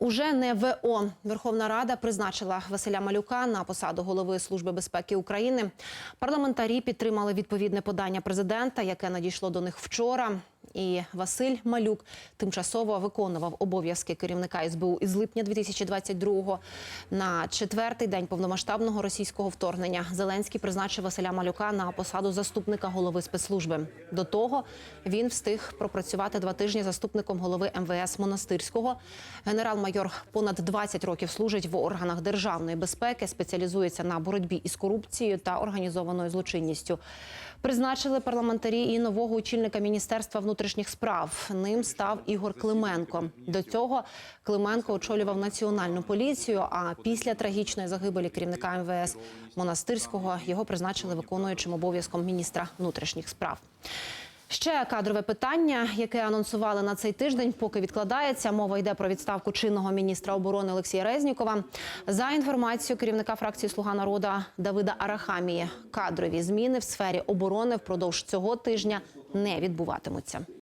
Уже не ВО. Верховна Рада призначила Василя Малюка на посаду голови Служби безпеки України. Парламентарі підтримали відповідне подання президента, яке надійшло до них вчора. І Василь Малюк тимчасово виконував обов'язки керівника СБУ із липня 2022-го. На четвертий день повномасштабного російського вторгнення Зеленський призначив Василя Малюка на посаду заступника голови спецслужби. До того він встиг пропрацювати два тижні заступником голови МВС Монастирського. Генерал-майор понад 20 років служить в органах державної безпеки, спеціалізується на боротьбі із корупцією та організованою злочинністю. Призначили парламентарі і нового очільника міністерства внутрішніх справ. Ним став Ігор Клименко. До цього Клименко очолював національну поліцію. А після трагічної загибелі керівника МВС Монастирського його призначили виконуючим обов'язком міністра внутрішніх справ. Ще кадрове питання, яке анонсували на цей тиждень, поки відкладається. Мова йде про відставку чинного міністра оборони Олексія Резнікова. За інформацією керівника фракції Слуга народа Давида Арахамії, кадрові зміни в сфері оборони впродовж цього тижня не відбуватимуться.